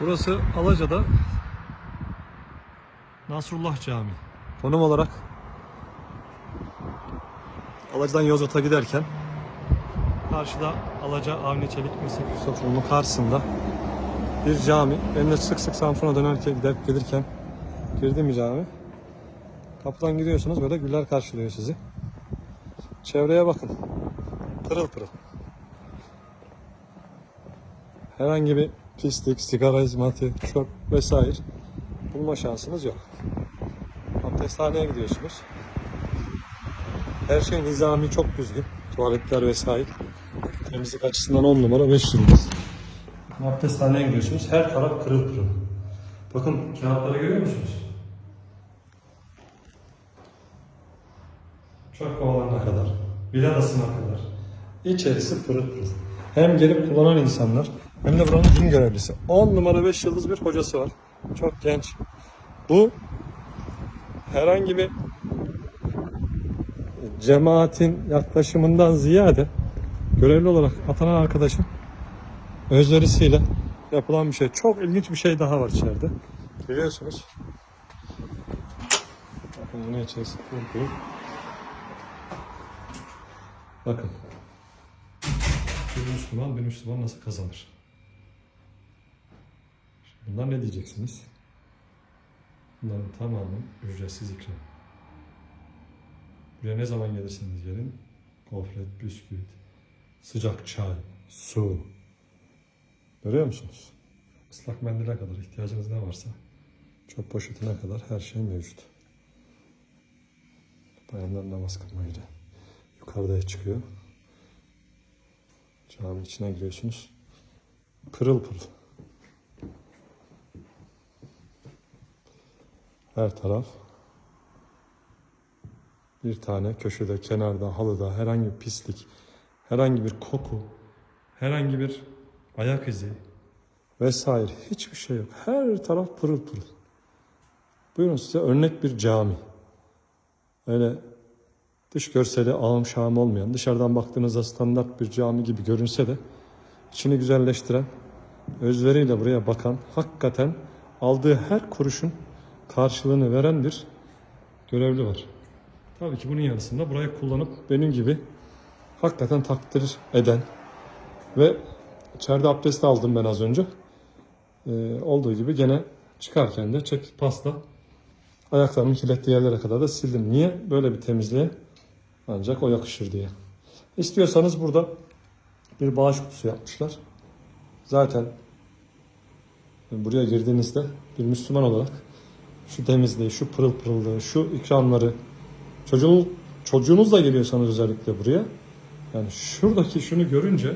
Burası Alaca'da Nasrullah Camii. Konum olarak Alaca'dan Yozgat'a giderken karşıda Alaca Avni Çelik Mısır Yusuflu'nun karşısında bir cami. Ben de sık sık Samsun'a dönerken gidip gelirken girdiğim bir cami. Kapıdan gidiyorsunuz böyle güller karşılıyor sizi. Çevreye bakın. Pırıl pırıl. Herhangi bir pislik, sigara izmariti, çöp vesaire bulma şansınız yok. Abdesthaneye gidiyorsunuz. Her şey nizami çok düzgün. Tuvaletler vesaire. Temizlik açısından 10 numara 5 yıldız. Abdesthaneye gidiyorsunuz. Her taraf pırıl pırıl. Bakın kağıtları görüyor musunuz? Çok kovalarına kadar, Viladası'na kadar. İçerisi pırıl pırıl. Hem gelip kullanan insanlar hem de buranın din görevlisi. 10 numara 5 yıldız bir hocası var. Çok genç. Bu herhangi bir cemaatin yaklaşımından ziyade görevli olarak atanan arkadaşın özverisiyle yapılan bir şey. Çok ilginç bir şey daha var içeride. Görüyorsunuz. Bakın bunu içerisi pırıl pırıl. Bakın. Bir Müslüman bir Müslüman nasıl kazanır? Bunlar ne diyeceksiniz? Bunların tamamı ücretsiz ikram. Buraya ne zaman gelirseniz gelin gofret, bisküvit, sıcak çay, su. Görüyor musunuz? Islak mendile kadar ihtiyacınız ne varsa çöp poşetine kadar her şey mevcut. Bayanlar namaz kılmayla yukarıda çıkıyor. Caminin içine giriyorsunuz. Pırıl pırıl. Her taraf bir tane köşede, kenarda, halıda herhangi bir pislik, herhangi bir koku, herhangi bir ayak izi vesaire hiçbir şey yok. Her taraf pırıl pırıl. Buyurun size örnek bir cami. Öyle dış görseli ağım şahım olmayan, dışarıdan baktığınızda standart bir cami gibi görünse de içini güzelleştiren, özveriyle buraya bakan, hakikaten aldığı her kuruşun karşılığını veren bir görevli var. Tabii ki bunun yanısında burayı kullanıp benim gibi hakikaten takdir eden ve içeride abdest aldım ben az önce. Ee, olduğu gibi gene çıkarken de çek pasla ayaklarımın kirlettiği yerlere kadar da sildim. Niye? Böyle bir temizliğe ancak o yakışır diye. İstiyorsanız burada bir bağış kutusu yapmışlar. Zaten buraya girdiğinizde bir Müslüman olarak şu temizliği, şu pırıl pırıllığı, şu ikramları çocuğun, çocuğunuzla geliyorsanız özellikle buraya yani şuradaki şunu görünce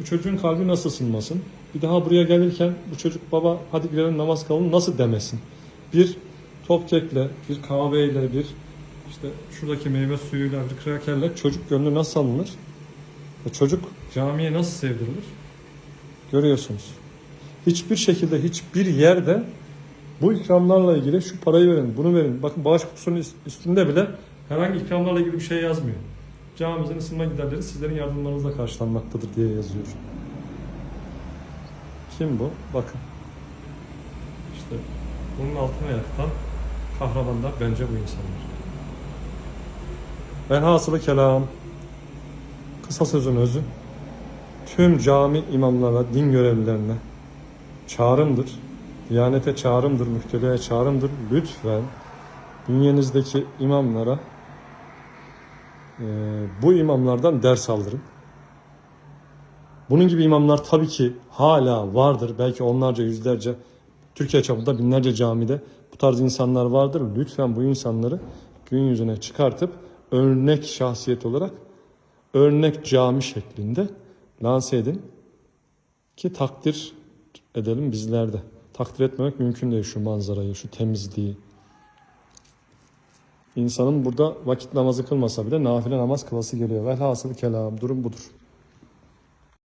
bu çocuğun kalbi nasıl ısınmasın? Bir daha buraya gelirken bu çocuk baba hadi girelim namaz kılalım nasıl demesin? Bir top kekle, bir kahveyle, bir işte şuradaki meyve suyuyla, bir krakerle çocuk gönlü nasıl alınır? Ve çocuk camiye nasıl sevdirilir? Görüyorsunuz. Hiçbir şekilde, hiçbir yerde bu ikramlarla ilgili şu parayı verin, bunu verin. Bakın bağış kutusunun üstünde bile herhangi ikramlarla ilgili bir şey yazmıyor. Camimizin ısınma giderleri sizlerin yardımlarınızla karşılanmaktadır diye yazıyor. Kim bu? Bakın. İşte bunun altına yatan kahramanlar bence bu insanlar. Velhasılı kelam. Kısa sözün özü. Tüm cami imamlara, din görevlilerine çağrımdır. Diyanete çağrımdır, müftülüğe çağrımdır. Lütfen bünyenizdeki imamlara e, bu imamlardan ders aldırın. Bunun gibi imamlar tabii ki hala vardır. Belki onlarca, yüzlerce, Türkiye çapında binlerce camide bu tarz insanlar vardır. Lütfen bu insanları gün yüzüne çıkartıp örnek şahsiyet olarak örnek cami şeklinde lanse edin ki takdir edelim bizler de. Takdir etmemek mümkün değil şu manzarayı, şu temizliği. İnsanın burada vakit namazı kılmasa bile nafile namaz kılası geliyor. Velhasıl kelam durum budur.